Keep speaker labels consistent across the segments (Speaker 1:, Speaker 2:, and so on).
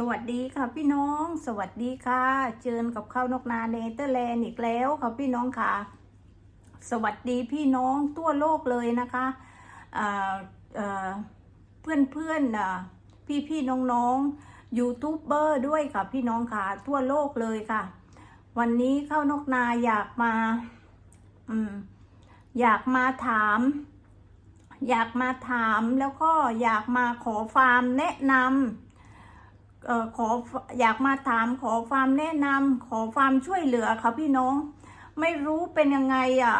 Speaker 1: สวัสดีค่ะพี่น้อง สวัสดีค่ะ เจอกับข้าวนกนาเนเธอร์แลนด์อีกแล้วค่ะพี่น้องค่ะ สวัสดีพี่น้องทั่วโลกเลยนะคะเพื่อนเพื่อนพี่พี่ๆน้องๆยูทูบเบอร์ด้วยค่ะพี่น้องค่ะทั่วโลกเลยค่ะ วันนี้ข้าวนกนาอยากมาอืมอยากมาถาม อยากมาถามแล้วก็อยากมาขอฟาร์มแนะนำ ออขออยากมาถามขอความแนะนำขอความช่วยเหลือค่ะพี่น้อง ไม่รู้เป็นยังไงอะ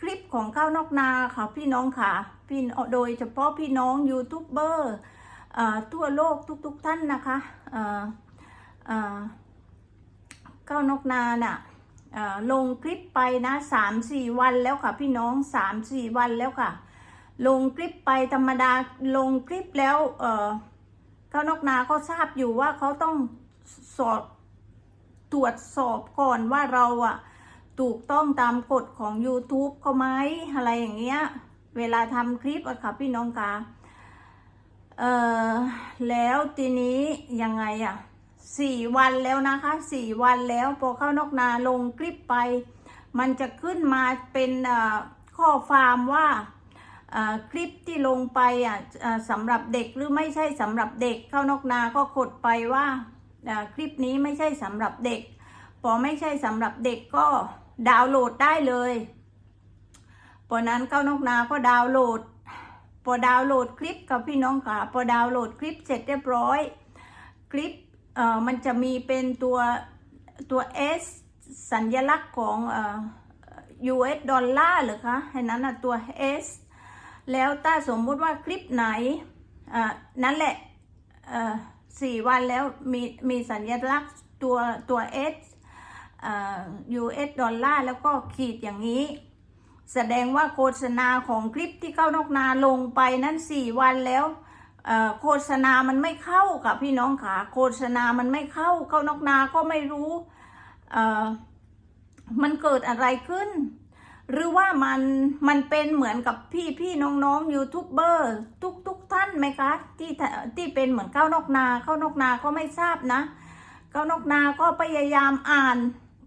Speaker 1: คลิปของข้าวนอกนาค่ะพี่น้องค่ะพี่โดยเฉพาะพี่น้องยูทูบเบอร์ทั่วโลกทุกๆทท่านนะคะข้าวนอกนาน่ะลงคลิปไปนะสามสี่วันแล้วค่ะพี่น้องสามสี่วันแล้วค่ะ ลงคลิปไปธรรมดาลงคลิปแล้วเอ เขานกนาก็ทราบอยู่ว่าเขาต้องสอบตรวจสอบก่อนว่าเราอะถูกต้องตามกฎของ YouTube เขาไหมอะไรอย่างเงี้ย เวลาทำคลิปอะค่ะพี่น้องคะเออแล้วทีนี้ยังไงอะสี่วันแล้วนะคะสี่วันแล้วพอเข้านกนาลงคลิปไป มันจะขึ้นมาเป็นข้อความว่า คลิปที่ลงไปอะสำหรับเด็กหรือไม่ใช่สำหรับเด็กเข้านกนาก็กดไปว่าคลิปนี้ไม่ใช่สำหรับเด็ก พอไม่ใช่สำหรับเด็กก็ดาวน์โหลดได้เลยพอนั้นเข้านกนาก็ดาวน์โหลดพอดาวน์โหลดคลิปกับพี่น้องค่ะพอดาวน์โหลดคลิปเสร็จเรียบร้อย คลิปเอ่อมันจะมีเป็นตัวตัว S สัญลักษณ์ของเอ่อ US ดอลลาร์เหรือคะให้นั้นนะตัว S แล้วถ้าสมมุติว่าคลิปไหนนั่นแหละสี่วันแล้วมีมีสัญลักษณ์ตัวตัว S อ่า US ดอลลาร์แล้วก็ขีดอย่างนี้ แสดงว่าโฆษณาของคลิปที่เข้านอกนาลงไปนั้นสี่วันแล้วโฆษณามันไม่เข้ากับพี่น้องขาโฆษณามันไม่เข้าเข้านอกนาก็ไม่รู้มันเกิดอะไรขึ้น หรือว่ามันมันเป็นเหมือนกับพี่พี่น้องๆยูทูบเบอร์ทุกทุกท่านไหมคะที่ที่เป็นเหมือนก้าวนกนาก้าวนกนาก็ไม่ทราบนะก้าวนกนาก็พยายามอ่าน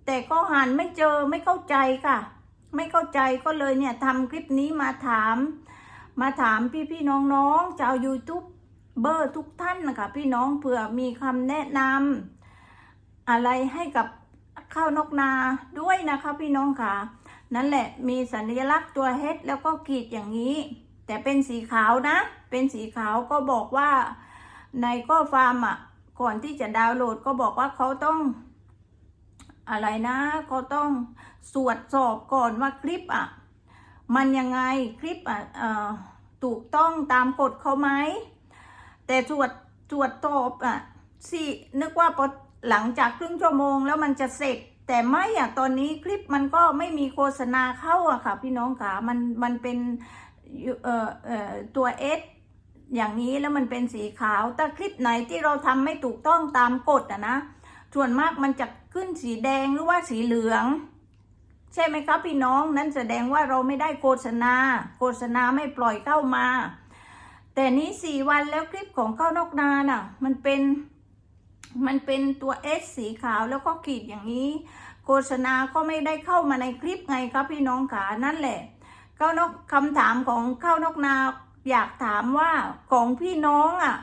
Speaker 1: แต่ก็อ่านไม่เจอไม่เข้าใจค่ะ ไม่เข้าใจก็เลยเนี่ยทำคลิปนี้มาถาม มาถามพี่พี่น้องๆชาวยูทูบเบอร์ทุกท่านนะคะพี่น้องเผื่อมีคำแนะนำอะไรให้กับข้าวนกนาด้วยนะคะพี่น้องค่ะ นั่นแหละมีสัญลักษณ์ตัวเฮดแล้วก็ขีดอย่างนี้ แต่เป็นสีขาวนะ เป็นสีขาวก็บอกว่าในข้อความอะก่อนที่จะดาวน์โหลดก็บอกว่าเขาต้อง อะไรนะเขาต้องสวดสอบก่อนว่าคลิปอะ มันยังไงคลิปอะเอ่อถูกต้องตามกฎเขาไหมแต่ตรวจตรวจสอบอะสินึกว่าพอหลังจากครึ่งชั่วโมงแล้วมันจะเสร็จ แต่ไม่อะตอนนี้คลิปมันก็ไม่มีโฆษณาเข้าอะค่ะ พี่น้องค่ะมันมันเป็นเอ่อเอ่อตัวเอสอย่างนี้แล้วมันเป็นสีขาวแต่คลิปไหนที่เราทำไม่ถูกต้องตามกฎอะนะส่วนมากมันจะขึ้นสีแดงหรือว่าสีเหลือง ใช่ไหมครับพี่น้องนั่นแสดงว่าเราไม่ได้โฆษณา โฆษณาไม่ปล่อยเข้ามา แต่นี้สี่วันแล้วคลิปของข้าวนอกนาน่ะ มันเป็น มันเป็นตัว S สีขาวแล้วก็ขีดอย่างนี้ โฆษณาก็ไม่ได้เข้ามาในคลิปไงครับพี่น้องขานั่นแหละข้าวนกคำถามของข้าวนกนาอยากถามว่าของพี่น้องอะ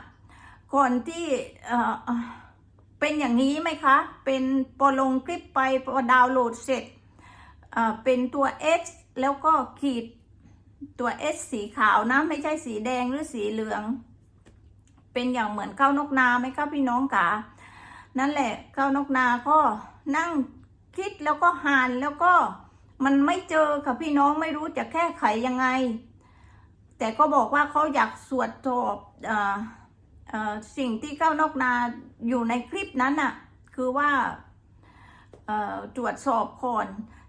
Speaker 1: ก่อนที่เอ่อเป็นอย่างนี้ไหมคะ เป็นพอลงคลิปไปพอดาวน์โหลดเสร็จเอ่อเป็นตัว S แล้วก็ขีดตัว S สีขาวนะ ไม่ใช่สีแดงหรือสีเหลือง เป็นอย่างเหมือนข้าวนกนาไหมครับพี่น้องขา นั่นแหละข้าวนกนาก็นั่งคิดแล้วก็หานแล้วก็มันไม่เจอค่ะพี่น้องไม่รู้จะแก้ไขยังไง แต่ก็บอกว่าเขาอยากสวดสอบสิ่งที่ข้าวนกนาอยู่ในคลิปนั้นน่ะ คือว่าตรวจสอบก่อน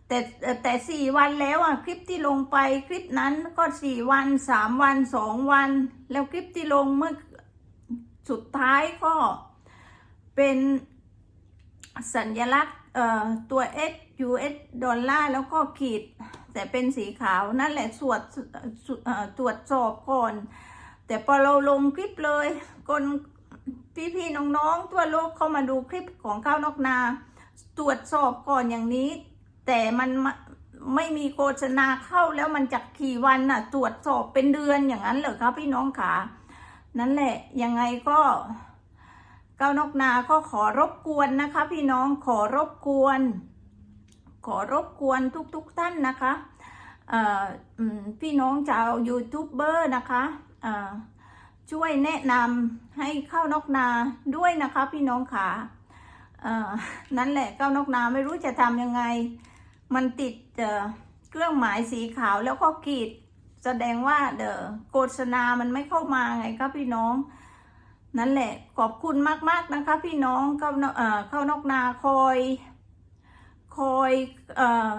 Speaker 1: แต่แต่สี่วันแล้วอะคลิปที่ลงไปคลิปนั้นก็สี่วันสามวันสองวัน แล้วคลิปที่ลงเมื่อสุดท้ายก็ เป็นสัญลักษณ์ตัว S US ดอลลาร์แล้วก็ขีด แต่เป็นสีขาวนั่นแหละสวดสวเอ่อตรวจสอบก่อน แต่พอเราลงคลิปเลยคนพี่ๆน้องๆทั่วโลกเข้ามาดูคลิปของข้าวนอกนา ตรวจสอบก่อนอย่างนี้ แต่มันไม่มีโฆษณาเข้าแล้วมันจากกี่วันน่ะ ตรวจสอบเป็นเดือนอย่างนั้นเหรอคะพี่น้องขานั่นแหละยังไงก็ ก้าวนกนาก็ขอรบกวนนะคะ พี่น้องขอรบกวน ขอรบกวนทุกๆท่านนะคะพี่น้องชาวยูทูบเบอร์นะคะช่วยแนะนำให้เข้านกนาด้วยนะคะพี่น้องขานั่นแหละเข้านกนาไม่รู้จะทำยังไง มันติดเเครื่องหมายสีขาวแล้วก็ขีด แสดงว่าเดอโฆษณามันไม่เข้ามาไงครับพี่น้อง นั่นแหละ ขอบคุณมากๆนะคะ พี่น้องเข้านเอ่อเข้านอกนาคอย คอยเอ่อ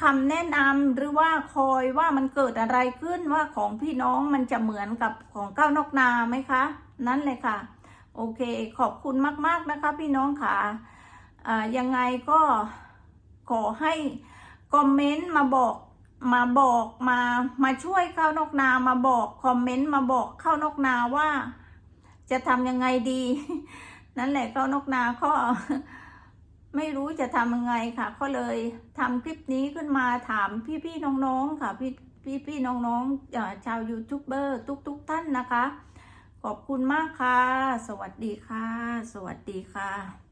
Speaker 1: คำแนะนำหรือว่าคอยว่ามันเกิดอะไรขึ้นว่าของพี่น้องมันจะเหมือนกับของก้าวนอกนาไหมคะ นั่นเลยค่ะ โอเค ขอบคุณมาก ๆนะคะ พี่น้องค่ะเอ่อยังไงก็ขอให้คอมเมนต์มาบอกมาบอกมามาช่วยข้าวนอกนามาบอกคอมเมนต์มาบอกข้าวนอกนาว่า จะทำยังไงดี นั่นแหละข้านกนาก็ไม่รู้จะทำยังไงค่ะ ก็เลยทำคลิปนี้ขึ้นมาถามพี่ๆน้องๆค่ะ พี่พี่ๆน้องๆเอ่อชาวยูทูบเบอร์ทุกๆท่านนะคะ ขอบคุณมากค่ะ สวัสดีค่ะ สวัสดีค่ะ